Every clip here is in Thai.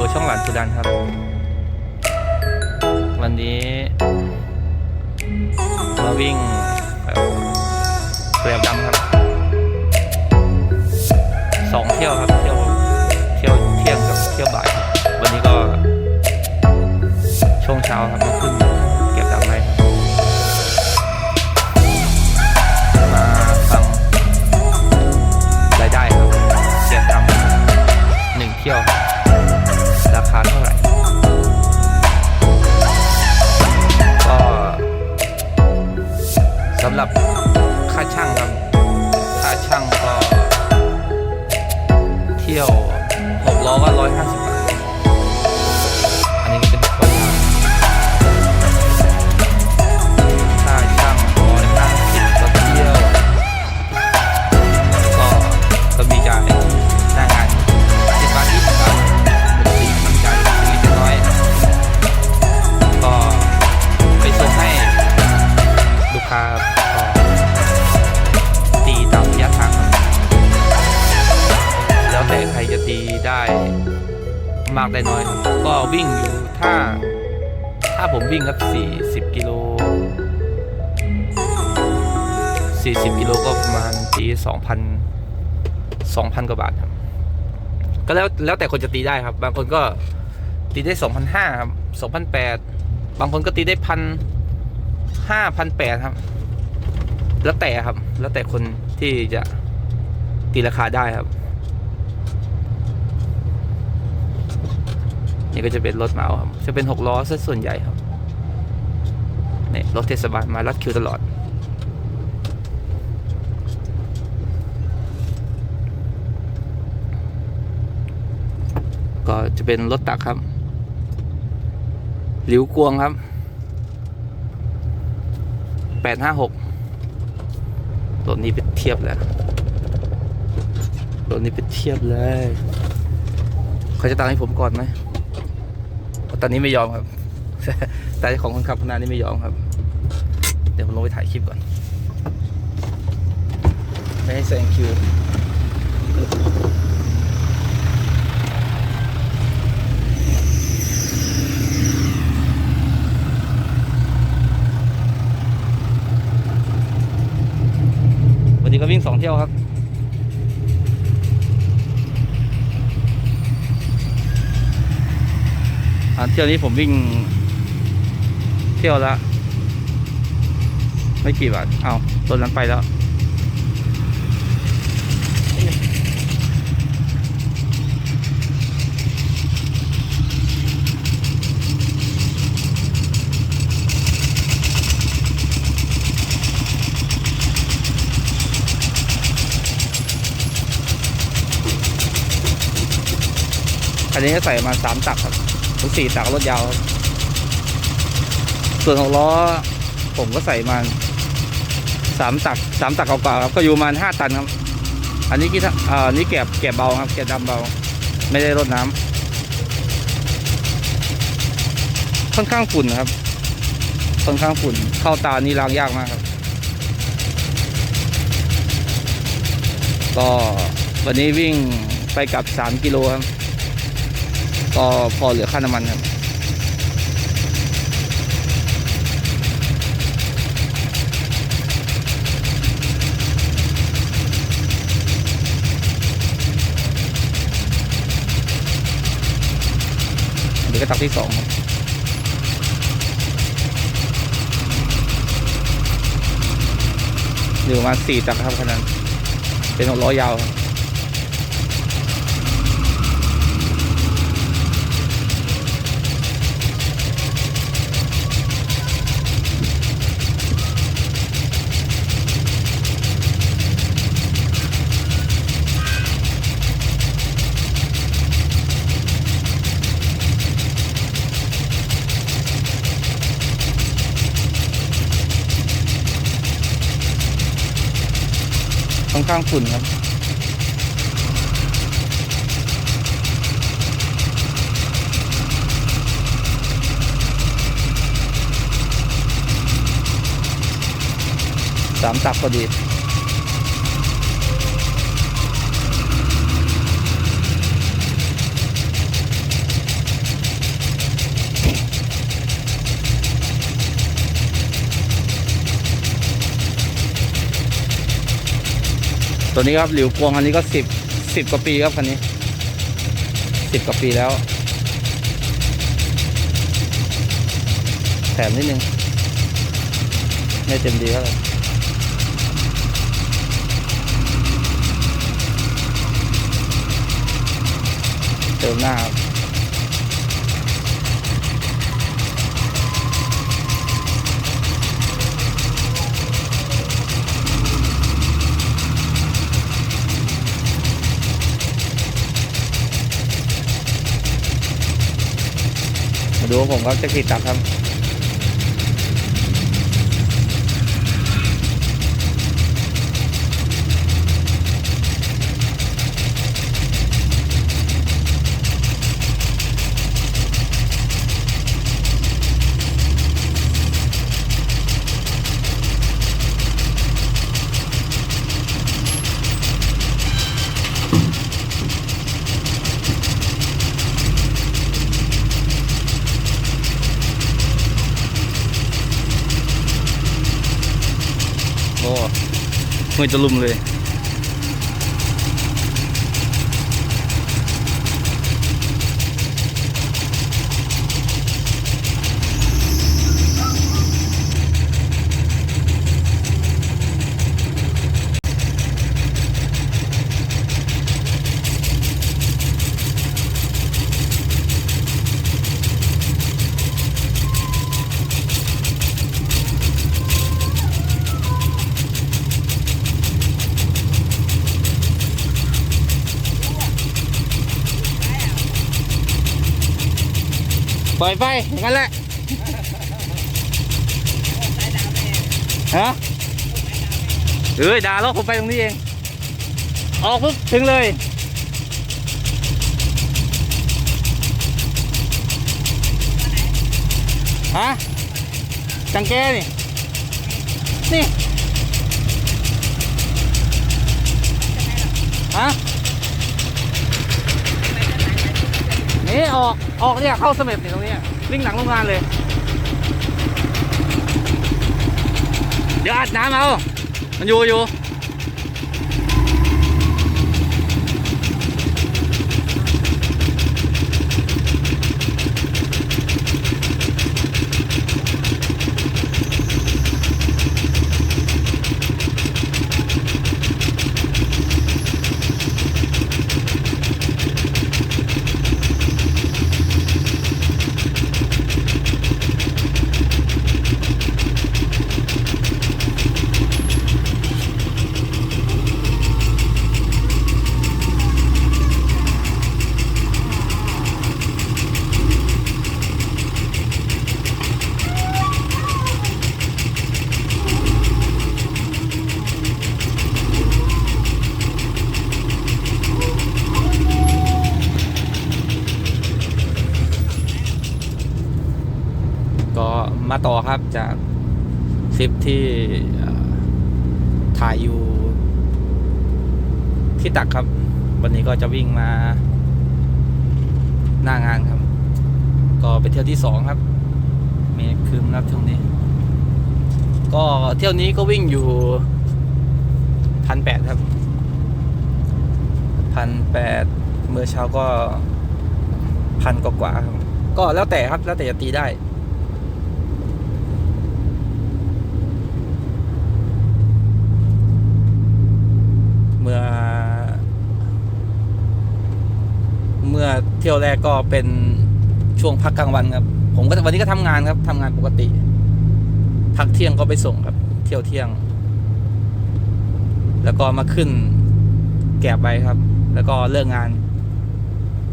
อยู่ช่องหลานสุดันครับ วันนี้ มาวิ่งเปรียบดำครับสองเที่ยวครับเที่ยวเที่ยวเที่ยงกับเที่ยวบ่าย วันนี้ก็ช่วงเช้าครับมาขึ้น ค้าก็ตีตามระยะทางแล้วแต่ใครจะตีได้มากได้น้อยครับก็วิ่งอยู่ถ้า ถ้าผมวิ่งครับ40กิโล40กิโลก็ประมาณตี2,000 2,000กว่าบาทครับ ก็แล้วแล้วแต่คนจะตีได้ครับ บางคนก็ตีได้2,500ครับ2,800บางคนก็ตีได้พัน ห้าพันแปดครับ แล้วแต่ครับ แล้วแต่คนที่จะตีราคาได้ครับ นี่ก็จะเป็นรถเหมาครับ จะเป็นหกล้อซะส่วนใหญ่ครับนี่รถเทศบาลมารัดคิวตลอด ก็จะเป็นรถตักครับ หลิวกวงครับ แปดห้าหกรถนี้ไปเทียบเลยรถนี้ไปเทียบเลยเขาจะตามให้ผมก่อนไหมตอนนี้ไม่ยอมครับ แต่ของคนขับคนนั้นนี่ไม่ยอมครับ เดี๋ยวผมลงไปถ่ายคลิปก่อน ไม่ให้แซงคิว ก็วิ่งสองเที่ยวครับอ่าเที่ยวนี้ผมวิ่ง เที่ยวละ ไม่กี่บาท เอาตัวนั้นไปแล้ว นนี้ก็ใส่มาสามตักครับทุกสี่ตักรถยาวครับส่วนของล้อผมก็ใส่มาสามตักสามตักเก่าๆครับก็อยู่ประมาณห้าตันครับ อันนี้กี่อ่าอันนี้แกบแกบเบาครับแกบดำเบา ไม่ได้รดน้ำค่อนข้างฝุ่นครับค่อนข้างฝุ่นเข้าตานี่ล้างยากมากครับ ก็วันนี้วิ่งไปกับสามกิโลครับ ก็พอเหลือค่าน้ำมันครับเดี๋ยวก็ตักที่สองครับอยู่ประมาณสี่ตักครับขนาดเป็นหกล้อยาวครับ ข้างฝุ่นครับสามตักพอดี ตัวนี้ครับหลิวพวงอันนี้ก็สิบสิบกว่าปีครับคันนี้สิบกว่าปีแล้ว แถมนิดนึงไม่เต็มดีเท่าไหร่เติมหน้าครับ ดูผมครับจะขีดตามคำ โอ้ มือจะลุมเลย อยไปงนั้นแหละฮะเอ้ยด่าแล้วผมไปตรงนี้เอง ออกปุ๊บถึงเลยฮะจังแกนี่ นี่ฮะนี่ออก ออกเนี่ยเข้าเสม็ดนี่ตรงนี้ วิ่งหลังโรงงานเลย เดี๋ยวอาดน้ำเอา มันอยู่อยู่ก็ มาต่อครับจากคลิปที่ถ่ายอยู่ที่ตักครับ วันนี้ก็จะวิ่งมา หน้างานครับ ก็เป็นเที่ยวที่สองครับ เมฆครึมครับช่วงนี้ ก็เที่ยวนี้ก็วิ่งอยู่พันแปดครับพันแปดเมื่อเช้าก็พันกว่าครับ ก็แล้วแต่ครับแล้วแต่จะตีได้ เมื่อ เมื่อเที่ยวแรกก็เป็นช่วงพักกลางวันครับ ผมก็วันนี้ก็ทำงานครับทำงานปกติ พักเที่ยงก็ไปส่งครับ เที่ยวเที่ยง แล้วก็มาขึ้นแกบไปครับ แล้วก็เลิกงาน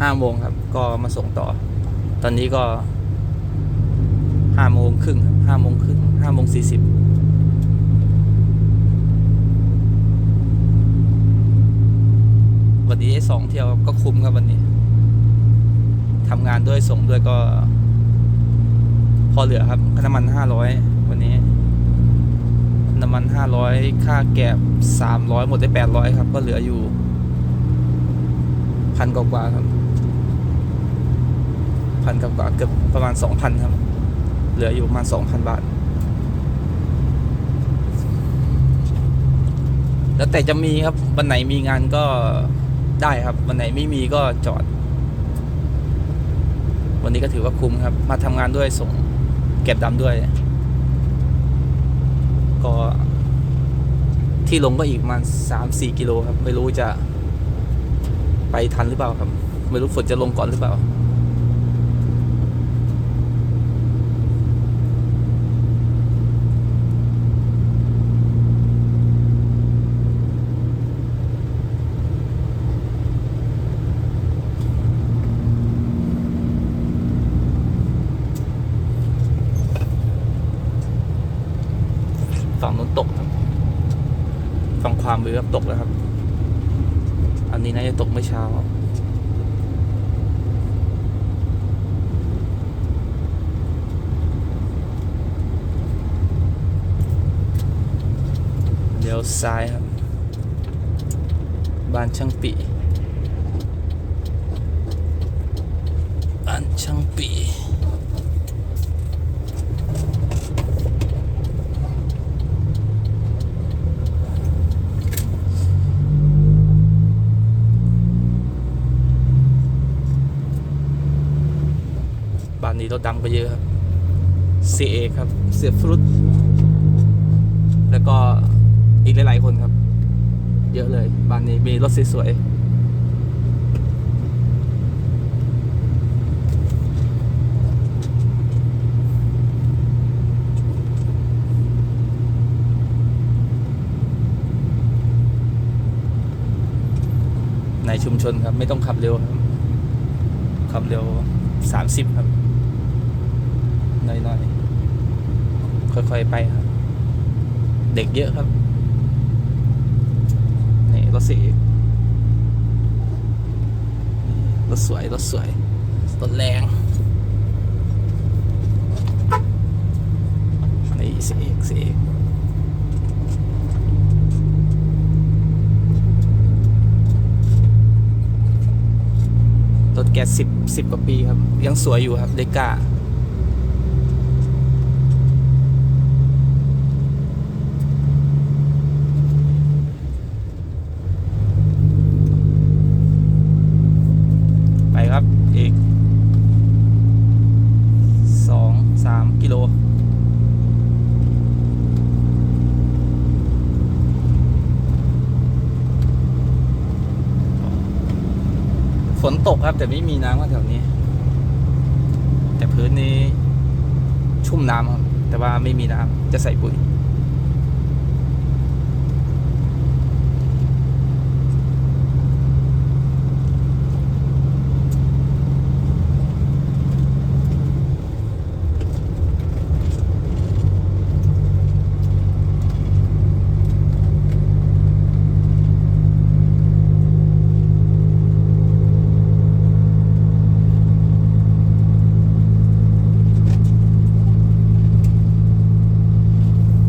ห้าโมงครับ ก็มาส่งต่อ ตอนนี้ก็ห้าโมงครึ่งห้าโมงครึ่งห้าโมงสี่สิบวันนี้สองเที่ยวก็คุ้มครับวันนี้ ทำงานด้วยส่งด้วยก็ พอเหลือครับค่าน้ำมันห้าร้อยวันนี้ น้ำมันห้าร้อยค่าแกบสามร้อยหมดได้แปดร้อยครับ ก็เหลืออยู่พันกว่าครับพันกว่าเกือบประมาณสองพันครับ เหลืออยู่ประมาณสองพันบาท แล้วแต่จะมีครับวันไหนมีงานก็ได้ครับวันไหนไม่มีก็จอด วันนี้ก็ถือว่าคุ้มครับ มาทำงานด้วยส่งเก็บดำด้วย ก็ที่ลงก็อีกประมาณสามสี่กิโลครับ ไม่รู้จะไปทันหรือเปล่าครับ ไม่รู้ฝนจะลงก่อนหรือเปล่า ฝั่งนู้นตกครับ ฝั่งความมือครับตกแล้วครับ อันนี้น่าจะตกเมื่อเช้าเดี๋ยวซ้ายครับบ้านช่างปีบ้านช่างปี บ้านนี้รถ ดังไปเยอะครับ CA ครับ เสียฟรุตแล้วก็อีกหลาย ๆ คนครับ เยอะเลยบ้านนี้มีรถสวยๆในชุมชนครับ ไม่ต้องขับเร็วครับ ขับเร็วสามสิบครับ น้อยๆ ค่อยๆไปครับ เด็กเยอะครับ นี่รถสีรถสวย รถสวย รถแรง นี่สีเอกสีเอกรถแกสิบสิบกว่าปีครับ ยังสวยอยู่ครับเดก้า ไปครับ อีกสองสามกิโล ฝน ตกครับ แต่ไม่มีน้ำว่าแถวนี้ แต่พื้นนี้ชุ่มน้ำครับ แต่ว่าไม่มีน้ำจะใส่ปุ๋ย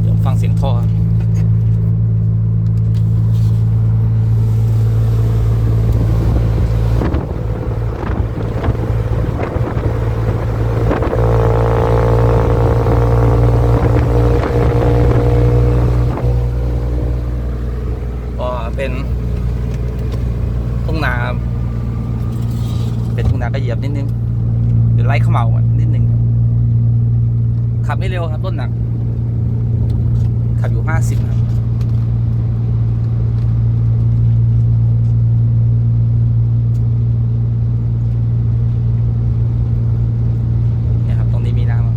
เดี๋ยวฟังเสียงท่อครับก็เป็นทุ่งนาครับเป็นทุ่งนาก็เหยียบนิดนึงเดี๋ยวไล่เขมเหลาอะนิดนึงขับไม่เร็วครับต้นหนัก ขับอยู่ห้าสิบครับ เนี่ยครับ ตรงนี้มีน้ำครับ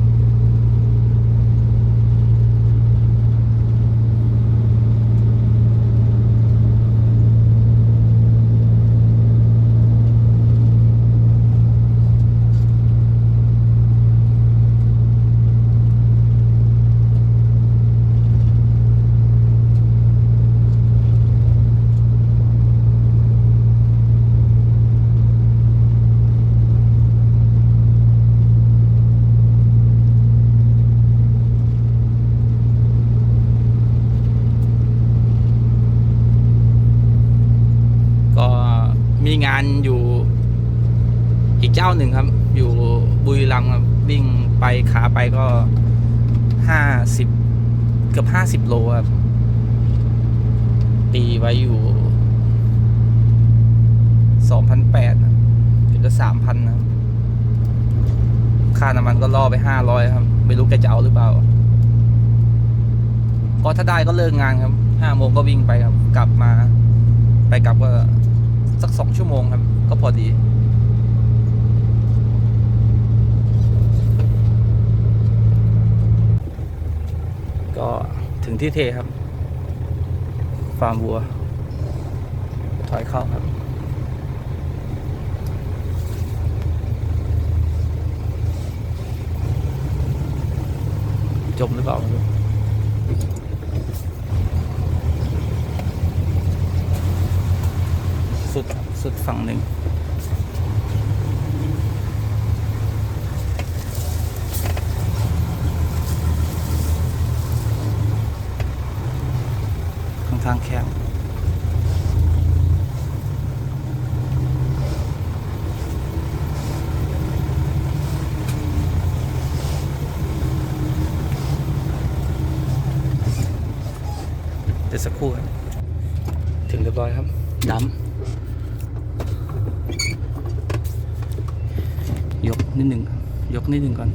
ก็มีงาน อยู่อีกเจ้าหนึ่งครับ อยู่บุรีรัมย์ครับวิ่งไปขาไปก็ห้าสิบเกือบห้าสิบโลครับตีไว้อยู่สองพันแปดเกือบจะสามพันนะค่าน้ำมันก็ล่อไปห้าร้อยครับ ไม่รู้แกจะเอาหรือเปล่าก็ถ้าได้ก็เลิกงานครับห้าโมงก็วิ่งไปครับ กลับมา ไปกลับก็ สักสองชั่วโมงครับ ก็พอดี ก็ถึงที่เทครับ ฟาร์มวัว ถอยเข้าครับจมหรือเปล่าไม่รู้ สุดฝั่งหนึ่งทางแคบเดี๋ยวสักครู่ครับ ถึงเรียบร้อยครับดำยกนิดหนึ่งครับยกนิดหนึ่งก่อน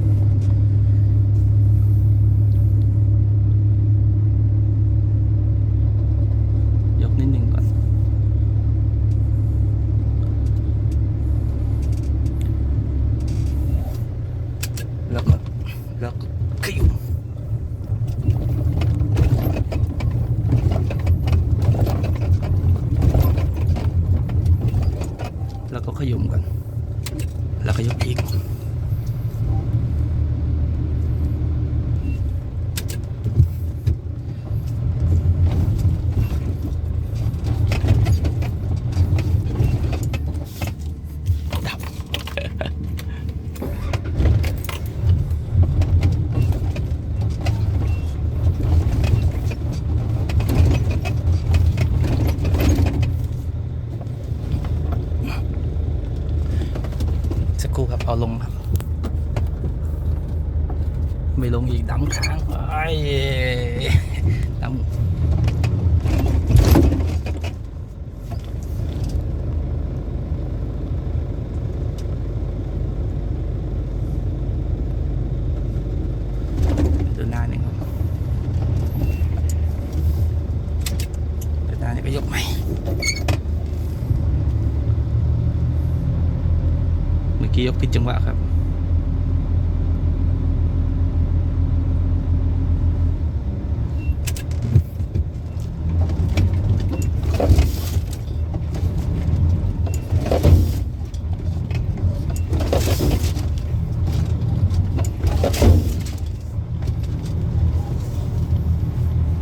ยกนิดหนึ่งก่อน แล้วก็แล้วก็ขยุมแล้วก็ขยุมก่อน แล้วก็ยกอีก ดับ สักครู่ครับ เอาลงครับ ไม่ลงอีกดำค้างไอ้ดำดูหน้าหนึ่งครับดูหน้านี่ก็ ยกใหม่ เมื่อกี้ยกผิดจังหวะครับ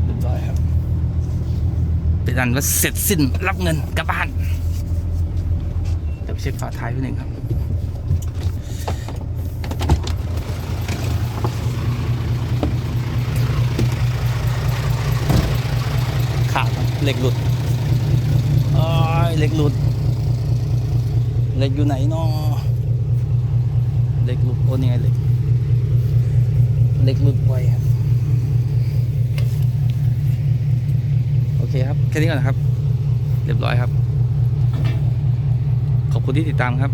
เรียบร้อยครับ เป็นอันว่าเสร็จสิ้นรับเงินกลับบ้านเดี๋ยวเช็คฝาท้ายไว้หนึ่งครับขาดเหล็กหลุดอ้ยเหล็กหลุดเหล็กอยู่ไหนเนาะเหล็กหลุดโอ้นี่ไงเหล็กเหล็กหลุดไวครับ โอ เคครับ แค่นี้ก่อนนะครับ เรียบร้อยครับ ขอบคุณที่ติดตามครับ